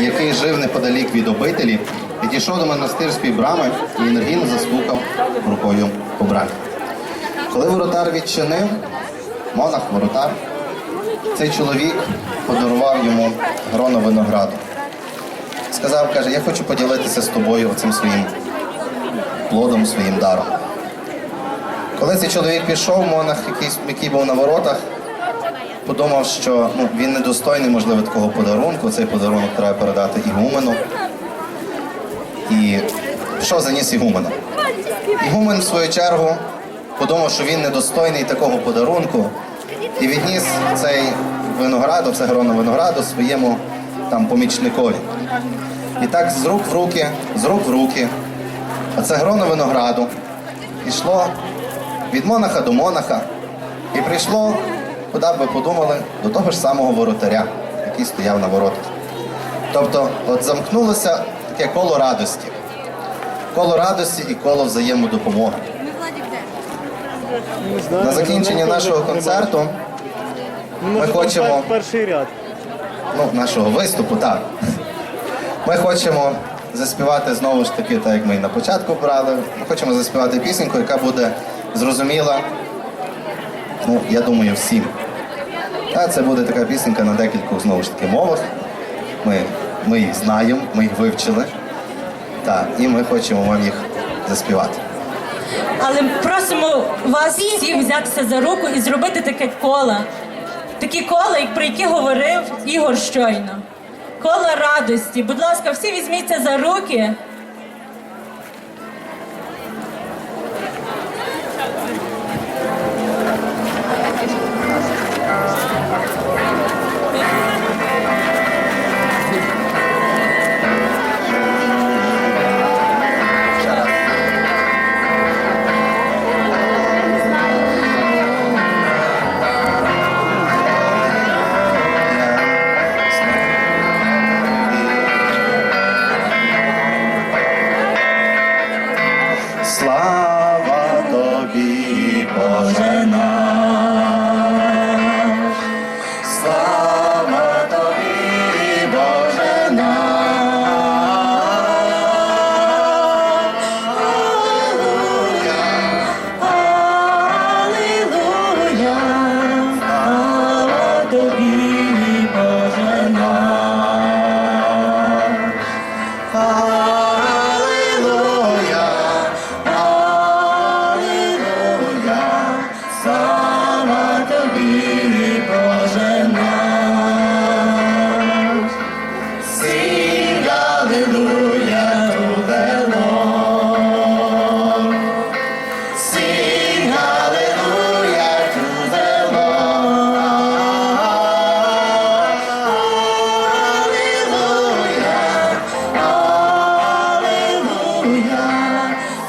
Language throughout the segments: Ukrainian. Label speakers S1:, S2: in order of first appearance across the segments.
S1: який жив неподалік від обителі, підійшов до монастирської брами і енергійно застукав рукою по. Коли воротар відчинив, монах воротар, цей чоловік подарував йому гроно винограду. Сказав, каже, я хочу поділитися з тобою оцим своїм плодом, своїм даром. Коли цей чоловік пішов, монах, який, який був на воротах, подумав, що ну, він недостойний, можливо, такого подарунку. Цей подарунок треба передати ігумену. І що заніс ігумену? Ігумен, в свою чергу, подумав, що він недостойний такого подарунку, і відніс цей виноград, це гроно винограду своєму там помічникові. І так з рук в руки, з рук в руки, оце гроно винограду пішло від монаха до монаха і прийшло, куди б ви подумали, до того ж самого воротаря, який стояв на воротах. Тобто, от замкнулося таке коло радості. Коло радості і коло взаємодопомоги. На закінчення нашого концерту.
S2: Ну, там
S1: хочемо-
S2: перший ряд.
S1: ну, нашого виступу, так. Ми хочемо заспівати знову ж таки, так як ми і на початку брали. Ми хочемо заспівати пісеньку, яка буде зрозуміла, ну, я думаю, всім. А це буде така пісенька на декількох знову ж таки мовах. Ми, ми їх знаємо, ми їх вивчили. Так, і ми хочемо вам їх заспівати.
S3: Але просимо вас всіх взятися за руку і зробити таке коло. Такі кола, про які говорив Ігор щойно. Кола радості. Будь ласка, всі візьміться за руки.
S1: fly.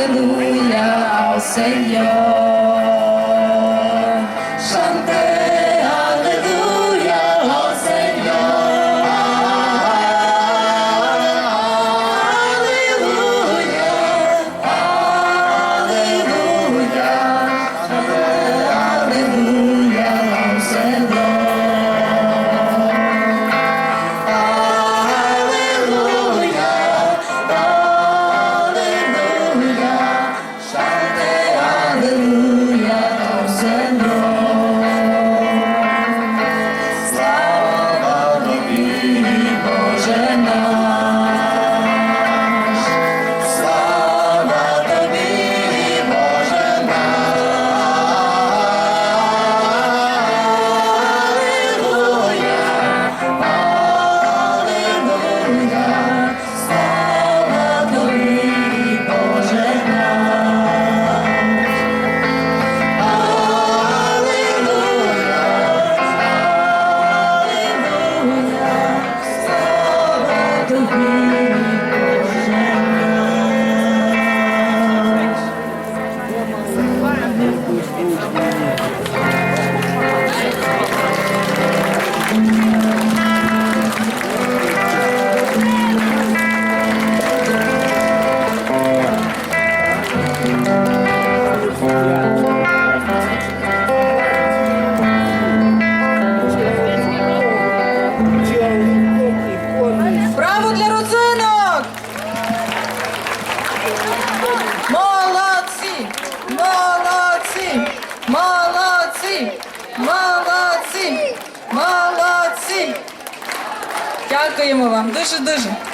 S1: hallelujah,
S3: I'll send you.
S4: Дякуємо вам дуже дуже.